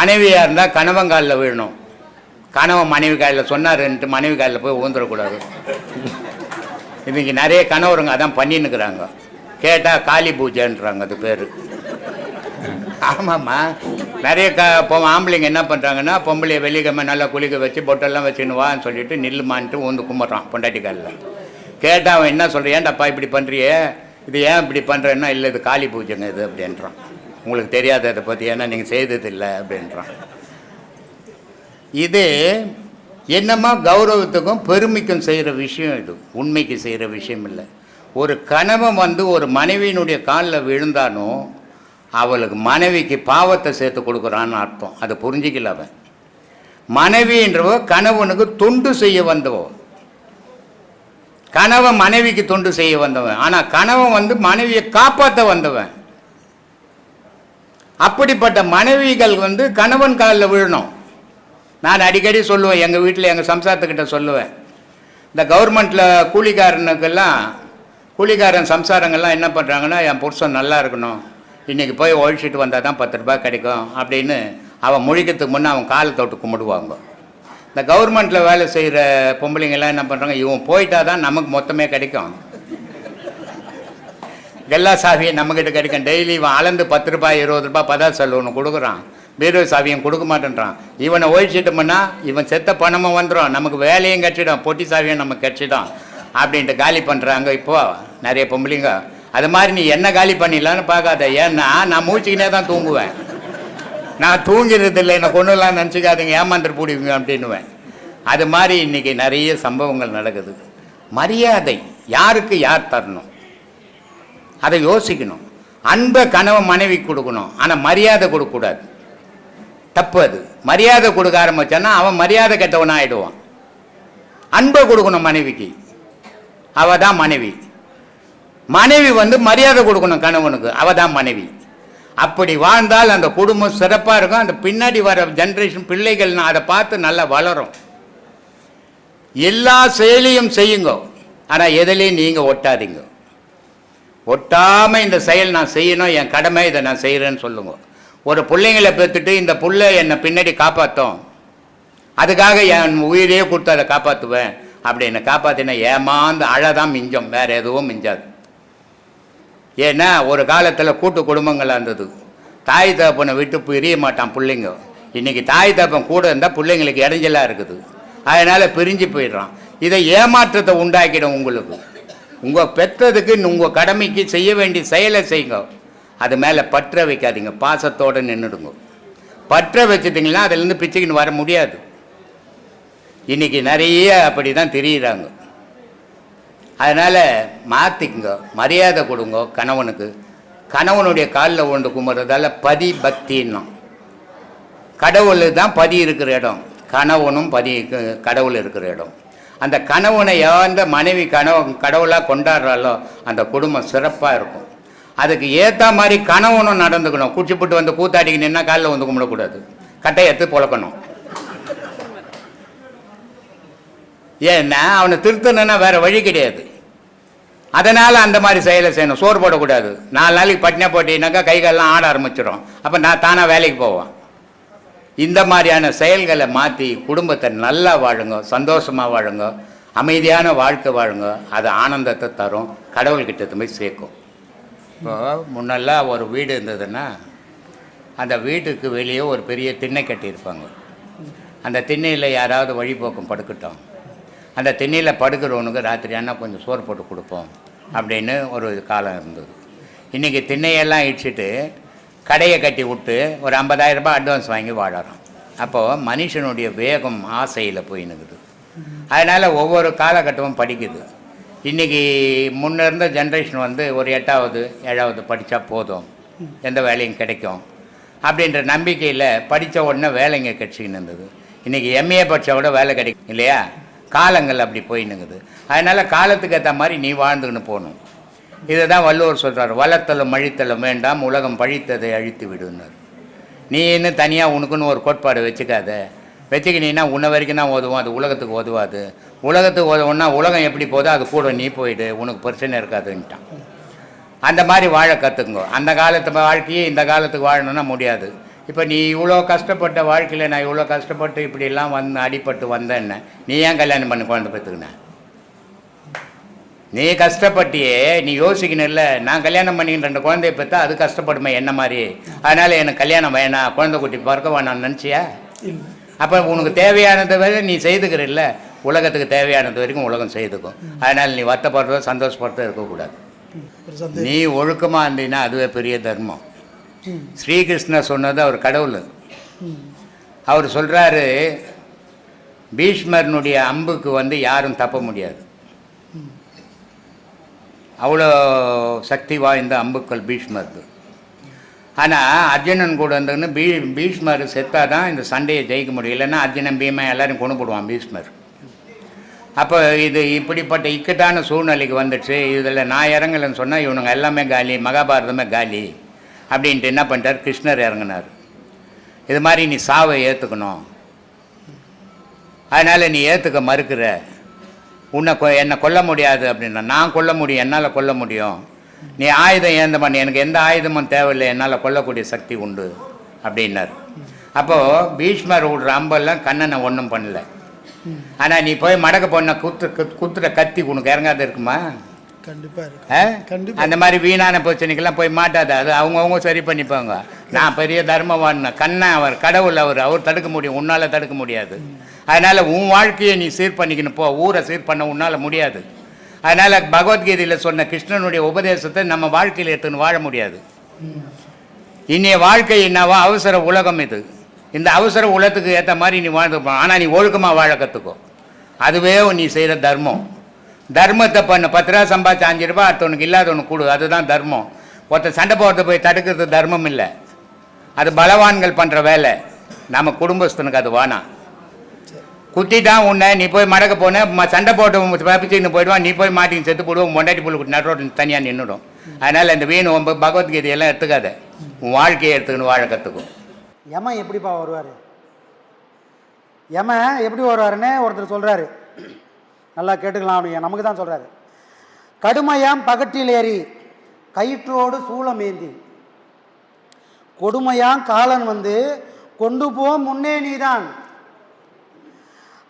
மனைவியாக இருந்தால் கணவன் விழணும். கணவன் மனைவி காலில் சொன்னார்ன்ட்டு மனைவி காலில் போய் ஊந்துடக்கூடாது இன்றைக்கி நிறைய கணவருங்க அதான் பண்ணின்னுக்குறாங்க. கேட்டால் காளி பூஜைன்றாங்க அது பேர். ஆமாம்மா. நிறைய க இப்போ ஆம்பளைங்க என்ன பண்ணுறாங்கன்னா பொம்பளையை வெள்ளிக்கிழமை நல்லா குளிக்க வச்சு பொட்டெல்லாம் வச்சுன்னுவான்னு சொல்லிட்டு நில்லுமான்ட்டு ஊந்து கும்பிட்றான் பொண்டாட்டி காலில். கேட்டால் அவன் என்ன சொல்கிறான் ஏன்டாப்பா இப்படி பண்ணுறியே இது ஏன் இப்படி பண்ணுறேன்னா இல்லை இது காளி பூஜைங்க இது அப்படின்றான். உங்களுக்கு தெரியாததை அதை பற்றி ஏன்னா நீங்கள் செய்தது இல்லை அப்படின்றான். இது என்னமா கௌரவத்துக்கும் பெருமைக்கும் செய்கிற விஷயம் இது. உண்மைக்கு செய்கிற விஷயம் இல்லை. ஒரு கணவன் வந்து ஒரு மனைவியினுடைய காலில் விழுந்தானோ அவளுக்கு மனைவிக்கு பாவத்தை சேர்த்து கொடுக்குறான்னு அர்த்தம். அதை புரிஞ்சிக்கல அவன். மனைவின்றவோ கணவனுக்கு தொண்டு செய்ய வந்தவோ. கணவன் மனைவிக்கு தொண்டு செய்ய வந்தவன். ஆனால் கணவன் வந்து மனைவியை காப்பாற்ற வந்தவன். அப்படிப்பட்ட மனைவிகள் வந்து கணவன் காலில் விழணும். நான் அடிக்கடி சொல்லுவேன் எங்கள் வீட்டில் எங்கள் சம்சாரத்துக்கிட்ட சொல்லுவேன். இந்த கவர்மெண்ட்டில் கூலிக்காரனுக்கெல்லாம் கூலிக்காரன் சம்சாரங்கள்லாம் என்ன பண்ணுறாங்கன்னா என் புருஷன் நல்லா இருக்கணும். இன்றைக்கி போய் ஒழிச்சிட்டு வந்தால் தான் பத்து ரூபாய் கிடைக்கும். அப்படின்னு அவன் முழிக்கிறதுக்கு முன்னே அவன் காலை தொட்டு கும்பிடுவாங்க. இந்த கவர்மெண்ட்டில் வேலை செய்கிற பொம்பளைங்கெல்லாம் என்ன பண்ணுறாங்க இவன் போயிட்டா தான் நமக்கு மொத்தமே கிடைக்கும். எல்லா சாவியும் நம்மக்கிட்ட கிடைக்கும் டெய்லி இவன் அளந்து பத்து ரூபாய் இருபது ரூபாய் பதா செலவுன்னு கொடுக்குறான். பீரோ சாவியும் கொடுக்க மாட்டேன்றான். இவனை ஒழிச்சிட்டோம்னா இவன் செத்த பணமும் வந்துடும் நமக்கு வேலையும் கட்சிடும் பொட்டி சாவியும் நமக்கு கட்சிடும் அப்படின்ட்டு காலி பண்ணுறாங்க இப்போ நிறைய பொம்பளைங்க. அது மாதிரி நீ என்ன காலி பண்ணிடலான்னு பார்க்காத. ஏன்னா நான் மூச்சுக்கினே தான் தூங்குவேன். நான் தூங்கிறது இல்லை என்னை கொண்டுலாம் நினச்சிக்காதீங்க. ஏமாந்துட்டு போடுவீங்க அப்படின்னுவேன். அது மாதிரி இன்னைக்கு நிறைய சம்பவங்கள் நடக்குது. மரியாதை யாருக்கு யார் தரணும்? அதை யோசிக்கணும். அன்பை கணவன் மனைவி கொடுக்கணும். ஆனால் மரியாதை கொடுக்கக்கூடாது. தப்பு அது. மரியாதை கொடுக்க ஆரம்பித்தான்னா அவன் மரியாதை கெட்டவன் ஆகிடுவான் அன்பை கொடுக்கணும் மனைவிக்கு. அவள் தான் மனைவி. மனைவி வந்து மரியாதை கொடுக்கணும் கணவனுக்கு. அவள் தான் மனைவி. அப்படி வாழ்ந்தால் அந்த குடும்பம் சிறப்பாக இருக்கும். அந்த பின்னாடி வர ஜென்ரேஷன் பிள்ளைகள் அதை பார்த்து நல்லா வளரும். எல்லா செயலையும் செய்யுங்க. ஆனால் எதுலேயும் நீங்கள் ஒட்டாதீங்க. ஒட்டாமல் இந்த செயல் நான் செய்யணும் என் கடமை இதை நான் செய்கிறேன்னு சொல்லுங்க. ஒரு பிள்ளைங்களை பெற்றுட்டு இந்த புள்ள என்னை பின்னாடி காப்பாற்றும் அதுக்காக என் உயிரையே கொடுத்து அதை காப்பாற்றுவேன் அப்படி என்னை காப்பாற்றின ஏமாந்து அழதான் மிஞ்சம் வேறு எதுவும் மிஞ்சாது. ஏன்னா ஒரு காலத்தில் கூட்டு குடும்பங்களாக இருந்தது. தாய் தகப்பனை விட்டு பிரிய மாட்டான் பிள்ளைங்க. இன்னைக்கு தாய் தகப்பன் கூட இருந்தால் பிள்ளைங்களுக்கு இடைஞ்சலாக இருக்குது. அதனால் பிரிஞ்சு போயிடுறான். இதை ஏமாற்றத்தை உண்டாக்கிடும் உங்களுக்கு. உங்கள் பெற்றதுக்கு உங்கள் கடமைக்கு செய்ய வேண்டிய செயலை செய்யுங்க. அது மேலே பற்ற வைக்காதீங்க. பாசத்தோடு நின்றுடுங்க பற்ற வச்சுட்டிங்கன்னா அதுலேருந்து பிச்சுக்கின்னு வர முடியாது. இன்னைக்கு நிறைய அப்படி தான் தெரியுறாங்க. அதனால் மாற்றிக்குங்க மரியாதை கொடுங்க கணவனுக்கு. கணவனுடைய காலில் ஒன்று கும்பிட்றதால பதி பக்தின்னும் கடவுள் தான் பதி இருக்கிற இடம். கணவனும் பதி கடவுள் இருக்கிற இடம். அந்த கணவனை எந்த மனைவி கனவு கடவுளாக கொண்டாடுறாலோ அந்த குடும்பம் சிறப்பாக இருக்கும். அதுக்கு ஏற்ற மாதிரி கணவனும் நடந்துக்கணும். குச்சிப்புட்டு வந்து கூத்தாடிக்கு நின்னா காலில் வந்து கும்பிடக்கூடாது. கட்டையத்து எடுத்து புழக்கணும். ஏன்னா அவனை திருத்தணுன்னா வேறு வழி கிடையாது. அதனால் அந்த மாதிரி செயலை செய்யணும். சோறு போடக்கூடாது. நாலு நாளைக்கு பட்டினா போட்டினாக்கா கை காலெல்லாம் ஆட ஆரம்பிச்சிடும் அப்போ நான் தானாக வேலைக்கு போவேன். இந்த மாதிரியான செயல்களை மாற்றி குடும்பத்தை நல்லா வாழுங்க சந்தோஷமாக வாழுங்க அமைதியான வாழ்க்கை வாழுங்க. அது ஆனந்தத்தை தரும் கடவுள்கிட்ட போய் சேர்க்கும். இப்போ முன்னெல்லாம் ஒரு வீடு இருந்ததுன்னா அந்த வீட்டுக்கு வெளியே ஒரு பெரிய திண்ணை கட்டியிருப்பாங்க. அந்த திண்ணையில் யாராவது வழிபோக்கம் படுக்கட்டும். அந்த திண்ணையில் படுக்கிறவனுக்கு ராத்திரி ஆனால் கொஞ்சம் சோறு போட்டு கொடுப்போம் அப்படின்னு ஒரு காலம் இருந்தது. இன்றைக்கி திண்ணையெல்லாம் இடிச்சிட்டு கடையை கட்டி விட்டு ஒரு 50000 ரூபாய் அட்வான்ஸ் வாங்கி வாழறோம். அப்போது மனுஷனுடைய வேகம் ஆசையில் போயின்னுக்குது அதனால் ஒவ்வொரு காலகட்டமும் படிக்குது. இன்றைக்கி முன்னே இருந்த ஜென்ரேஷன் வந்து ஒரு எட்டாவது ஏழாவது படித்தா போதும். எந்த வேலையும் கிடைக்கும். அப்படின்ற நம்பிக்கையில் படித்த உடனே வேலைங்க கிடச்சிக்கின்னு இருந்தது. இன்றைக்கி எம்ஏ படித்தா கூட வேலை கிடைக்கும் இல்லையா? காலங்கள் அப்படி போயின்னுங்குது அதனால் காலத்துக்கு ஏற்ற மாதிரி நீ வாழ்ந்துக்கின்னு போகணும். இதை தான் வள்ளுவர் சொல்கிறார் வளர்த்தலும் அழித்தலும் வேண்டாம் உலகம் பழித்ததை அழித்து விடுனார் நீ இன்னும் தனியாக உனக்குன்னு ஒரு கோட்பாடு வச்சுக்காத. வச்சுக்கினீன்னா உன்னை வரைக்கும் தான் உதவும் அது உலகத்துக்கு உதவாது உலகத்துக்கு உதவுன்னா உலகம் எப்படி போதோ அது கூட நீ போயிடு உனக்கு பிரச்சனை இருக்காதுன்ட்டான். அந்த மாதிரி வாழ கற்றுக்குங்க அந்த காலத்து வாழ்க்கையே இந்த காலத்துக்கு வாழணும்னா முடியாது. இப்போ நீ இவ்வளோ கஷ்டப்பட்ட வாழ்க்கையில் நான் இவ்வளோ கஷ்டப்பட்டு இப்படிலாம் வந்து அடிபட்டு வந்தேன்ன நீ ஏன் கல்யாணம் பண்ணி குழந்தை பெற்றுக்கின? நீ கஷ்டப்பட்டியே நீ யோசிக்கணும்ல நான் கல்யாணம் பண்ணிக்கிட்டு ரெண்டு குழந்தைய பெற்றா அது கஷ்டப்படுமே என்ன மாதிரி? அதனால் எனக்கு கல்யாணம் வேணாம் குழந்தை குட்டி பிறக்க வேணாம்னு நினச்சியா? அப்போ உனக்கு தேவையானதை வரை நீ செய்துக்கிறல்ல உலகத்துக்கு தேவையானது வரைக்கும் உலகம் செய்துக்கும். அதனால் நீ வருத்தப்படுறதோ சந்தோஷப்படுறதோ இருக்கக்கூடாது. நீ ஒழுக்கமாக இருந்தீங்கன்னா அதுவே பெரிய தர்மம். ஸ்ரீகிருஷ்ணர் சொன்னது அவர் கடவுள். அவர் சொல்கிறாரு பீஷ்மர்னுடைய அம்புக்கு வந்து யாரும் தப்ப முடியாது. அவ்வளோ சக்தி வாய்ந்த அம்புக்கள் பீஷ்மருக்கு. ஆனால் அர்ஜுனன் கூட இருந்ததுன்னு பீ பீஷ்மர் செத்தாதான் தான் இந்த சண்டையை ஜெயிக்க முடியும். இல்லைன்னா அர்ஜுனன் பீமா எல்லோரும் கொண்டு போடுவான் பீஷ்மர். அப்போ இது இப்படிப்பட்ட இக்கட்டான சூழ்நிலைக்கு வந்துடுச்சு. இதில் நான் இறங்கலைன்னு சொன்னால் இவனுங்க எல்லாமே காலி மகாபாரதமே காலி அப்படின்ட்டு என்ன பண்ணிட்டார்? கிருஷ்ணர் இறங்கினார். இது மாதிரி நீ சாவை ஏற்றுக்கணும் அதனால் நீ ஏற்றுக்க மறுக்கிற. உன்னை கொ என்னை கொல்ல முடியாது அப்படின்னா நான் கொல்ல முடியும் என்னால் கொல்ல முடியும். நீ ஆயுதம் ஏந்த பண்ணி எனக்கு எந்த ஆயுதமும் தேவையில்லை என்னால் கொல்லக்கூடிய சக்தி உண்டு அப்படின்னார். அப்போது பீஷ்மர் விடுற அம்பெல்லாம் கண்ணனை ஒன்றும் பண்ணல. ஆனால் நீ போய் மடக்க பொண்ணை குத்து குத்துற கத்தி உனக்கு இறங்காத இருக்குமா? கண்டிப்பாக இருக்கு. ஆ? கண்டிப்பா. அந்த மாதிரி வீணான பிரச்சனைக்கெல்லாம் போய் மாட்டாது. அது அவங்கவுங்க சரி பண்ணிப்பாங்க. நான் பெரிய தர்மவான். கண்ணன் அவர் கடவுள் அவர். அவர் தடுக்க முடியும். உன்னால் தடுக்க முடியாது. அதனால் உன் வாழ்க்கையை நீ சீர் பண்ணிக்கணும். போ. ஊரை சீர் பண்ண உன்னால் முடியாது. அதனால் பகவத்கீதையில் சொன்ன கிருஷ்ணனுடைய உபதேசத்தை நம்ம வாழ்க்கையில் எடுத்துன்னு வாழ முடியாது. இன்னைய வாழ்க்கை என்னவோ அவசர உலகம் இது. இந்த அவசர உலகத்துக்கு ஏற்ற மாதிரி நீ வாழ்ந்து ஆனால் நீ ஒழுக்கமாக வாழ கற்றுக்கோ அதுவே நீ செய்கிற தர்மம். தர்மத்தை பண்ண. பத்து ரூபா சம்பாதிச்சு அஞ்சு ரூபா அடுத்தவனுக்கு இல்லாதவனுக்கு கொடு. அதுதான் தர்மம். ஒருத்தன் சண்டை போகிறத போய் தடுக்கிறது தர்மம் இல்லை. அது பலவான்கள் பண்ணுற வேலை. நம்ம குடும்பஸ்தனுக்கு அது வேணாம் தான் உன்னை நீ போய் மடக்க போன சண்டை போட்டு பப்பிச்சுன்னு போயிடுவான். நீ போய் மாட்டின்னு செத்து போடுவோம். மொண்டாட்டி புல்லு குட்டி நடுரோடு தனியாக நின்றுடும் அதனால் இந்த வீண் ஒன்பது பகவத்கீதையெல்லாம் எடுத்துக்காத. உன் வாழ்க்கையை எடுத்துக்கணும் வாழ கற்றுக்கும் எம்மா எப்படிப்பா வருவார்? எம்மா எப்படி வருவாருன்னு ஒருத்தர் சொல்கிறாரு நல்லா கேட்டுக்கலாம் அப்படி நமக்கு தான் சொல்கிறாரு கடுமையாம் பகட்டில் ஏறி கயிற்றோடு சூளமேந்தி கொடுமையாம் காலன் வந்து கொண்டு போ முன்னே நீதான்.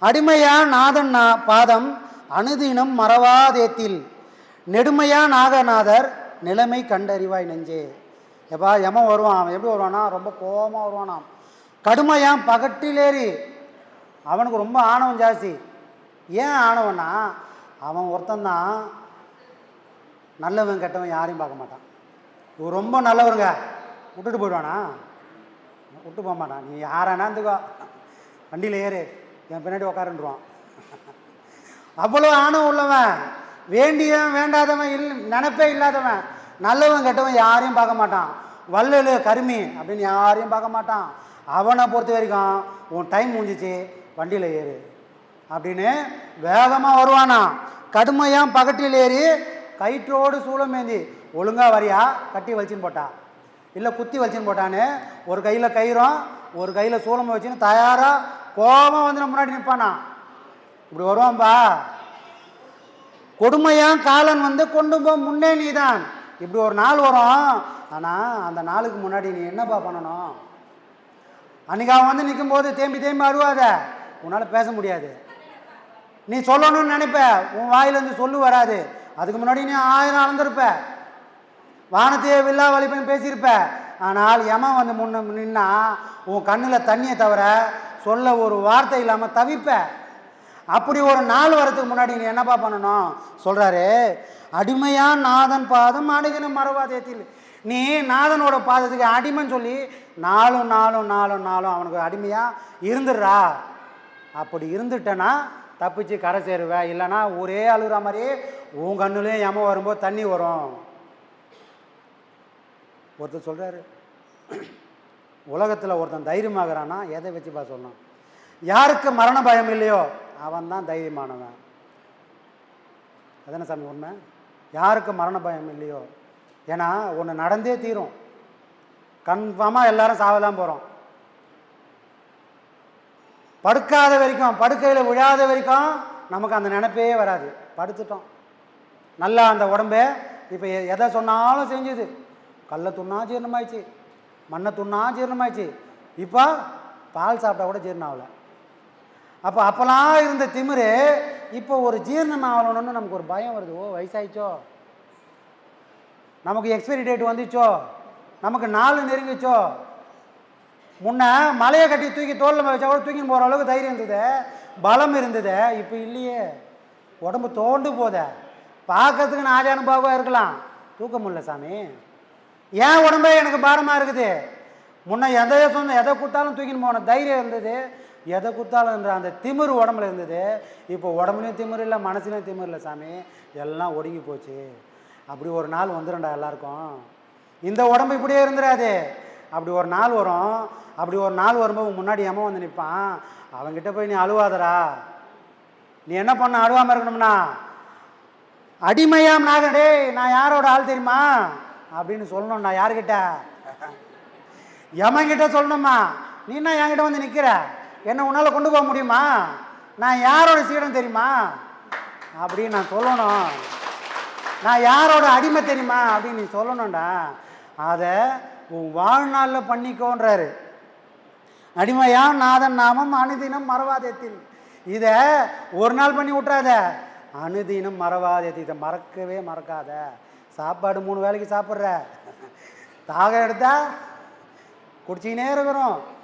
அடிமையா நாதன் நா பாதம் அனுதினம் மறவாதேத்தில். நெடுமையா நாகநாதர் நிலைமை கண்டறிவாய் நெஞ்சே. எப்பா எமன் வருவான்? அவன் எப்படி வருவானா ரொம்ப கோபமாக வருவானாம். கடுமையாம் பகட்டிலேறி அவனுக்கு ரொம்ப ஆணவம் ஜாஸ்தி. ஏன் ஆணவன்னா அவன் ஒருத்தந்தான் நல்லவன் கெட்டவன் யாரையும் பார்க்க மாட்டான். இவர் ரொம்ப நல்லவருங்க. விட்டுட்டு போயிடுவானா? விட்டு போக மாட்டான். நீ யாரானா இருந்துக்கோ வண்டியில் ஏறு. என் பின்னாடி உக்காருன்றான் அவ்வளோ ஆணவம் உள்ளவன். வேண்டியவன் வேண்டாதவன் இல் நினப்பே இல்லாதவன். நல்லவன் கெட்டவன் யாரையும் பார்க்க மாட்டான். வள்ளலு கருமி அப்படின்னு யாரையும் பார்க்க மாட்டான். அவனை பொறுத்த வரைக்கும் உன் டைம் முடிஞ்சிச்சு. வண்டியில் ஏறு. அப்படின்னு வேகமாக வருவானா. கடுமையாக பகட்டில் ஏறி கயிற்றோடு சூளமேந்தி ஒழுங்காக வரியா? கட்டி வலிச்சின்னு போட்டா. இல்லை குத்தி வலிச்சின்னு போட்டான்னு ஒரு கையில் கயிறும் ஒரு கையில் சூளம் வச்சுன்னு தயாராக கோபம் வந்து நம்ம முன்னாடி நிற்பானா இப்படி வருவான்பா. கொடுமையாக காலன் வந்து கொண்டு போ முன்னே நீதான். இப்படி ஒரு நாள் வரும். ஆனால் அந்த நாளுக்கு முன்னாடி நீ என்னப்பா பண்ணணும்? அன்றைக்கி அவன் வந்து நிற்கும்போது தேம்பி தேம்பி அழுவாத. உன்னால் பேச முடியாது. நீ சொல்லணும்னு நினைப்ப உன் வாயிலேருந்து சொல்லு வராது. அதுக்கு முன்னாடி நீ ஆயிரம் அளந்திருப்ப வானத்தையே வில்லா வலிப்பேன்னு பேசியிருப்ப. ஆனால் யமன் வந்து முன்ன நின்னா உன் கண்ணில் தண்ணியை தவிர சொல்ல ஒரு வார்த்தை இல்லாமல் தவிப்ப. அப்படி ஒரு நாள் வரத்துக்கு முன்னாடி நீ என்னப்பா பண்ணணும்? சொல்கிறாரு அடிமையாக நாதன் பாதம் அணுகின மரவாதத்தில். நீ நாதனோட பாதத்துக்கு அடிமைன்னு சொல்லி நாளும் நாளும் நாளும் நாளும் அவனுக்கு அடிமையாக இருந்துடுறா. அப்படி இருந்துட்டேன்னா தப்பிச்சு கரை சேருவேன் இல்லைன்னா ஒரே அழுகிற மாதிரியே உன் கண்ணுலேயும் ஏமா வரும்போது தண்ணி வரும். ஒருத்தர் சொல்கிறாரு உலகத்தில் ஒருத்தன் தைரியமாகறான்னா எதை வச்சுப்பா சொல்லணும்? யாருக்கு மரண பயம் இல்லையோ அவன் தான் தைரியமானவன். அதானே சாமி உண்மை? யாருக்கு மரண பயம் இல்லையோ? ஏன்னா ஒன்று நடந்தே தீரும். கன்ஃபார்மாக எல்லாரும் சாவதான் போகிறோம் படுக்காத வரைக்கும் படுக்கையில் விழாத வரைக்கும் நமக்கு அந்த நினைப்பே வராது. படுத்துட்டோம். நல்லா அந்த உடம்பே இப்போ எதை சொன்னாலும் செஞ்சுது. கல்லை துண்ணா ஜீரணமாயிடுச்சு. மண்ணை துண்ணா ஜீரணமாயிடுச்சு. இப்போ பால் சாப்பிட்டா கூட ஜீரணம் ஆகலை. அப்போ அப்போலாம் இருந்த திமிரு இப்போ ஒரு ஜீரணம் ஆகணும்னு நமக்கு ஒரு பயம் வருது. ஓ வயசாயிச்சோ நமக்கு எக்ஸ்பைரி டேட் வந்துச்சோ? நமக்கு நாள் நெருங்கிச்சோ? முன்ன மலையை கட்டி தூக்கி தோளில் வச்சா கூட தூக்கின்னு போகிற அளவுக்கு தைரியம் இருந்தது. பலம் இருந்தது. இப்போ இல்லையே. உடம்பு தோண்டு போதே. பார்க்கறதுக்கு நான் ஆஜானுபாவாக இருக்கலாம். தூக்க முடியல சாமி. ஏன் உடம்பே எனக்கு பாரமாக இருக்குது? முன்ன எதை சொன்ன எதை கொடுத்தாலும் தூக்கின்னு போன தைரியம் இருந்தது. எதை கொடுத்தாலும் என்ற அந்த திமிரு உடம்புல இருந்தது. இப்போ உடம்புலையும் திமிரு இல்லை மனசுலையும் திமிரு இல்லை சாமி. எல்லாம் ஒடுங்கி போச்சு. அப்படி ஒரு நாள் வந்துடும்டா எல்லாருக்கும். இந்த உடம்பு இப்படியே இருந்துடாது அப்படி ஒரு நாள் வரும். அப்படி ஒரு நாள் வரும்போது உன் முன்னாடி ஏமா வந்து நிற்பான் அவன்கிட்ட போய் நீ அழுவாதடா. நீ என்ன பண்ண? அழுவாமல் இருக்கணும்னா? அடிமையாம் நாக நான் யாரோட ஆள் தெரியுமா? அப்படின்னு சொல்லணும்டா யாருக்கிட்ட எமன்கிட்ட சொல்லணுமா? நீ என்ன என்கிட்ட வந்து நிற்கிற என்ன உன்னால் கொண்டு போக முடியுமா? நான் யாரோட சீடன் தெரியுமா? அப்படின்னு நான் சொல்லணும். நான் யாரோட அடிமை தெரியுமா? அப்படின்னு நீ சொல்லணும்டா. அதை உன் வாழ்நாளில் பண்ணிக்கோன்றாரு. அடிமையான் நாதன் நாமம் அனுதினம் மறவாதத்தில். இதை ஒரு நாள் பண்ணி விட்றாத அனுதினம் மறவாதத்தில். இதை மறக்கவே மறக்காத. சாப்பாடு மூணு வேலைக்கு சாப்பிட்ற. தாகம் எடுத்தா குடிச்சிக்கினே இருக்கிறோம்.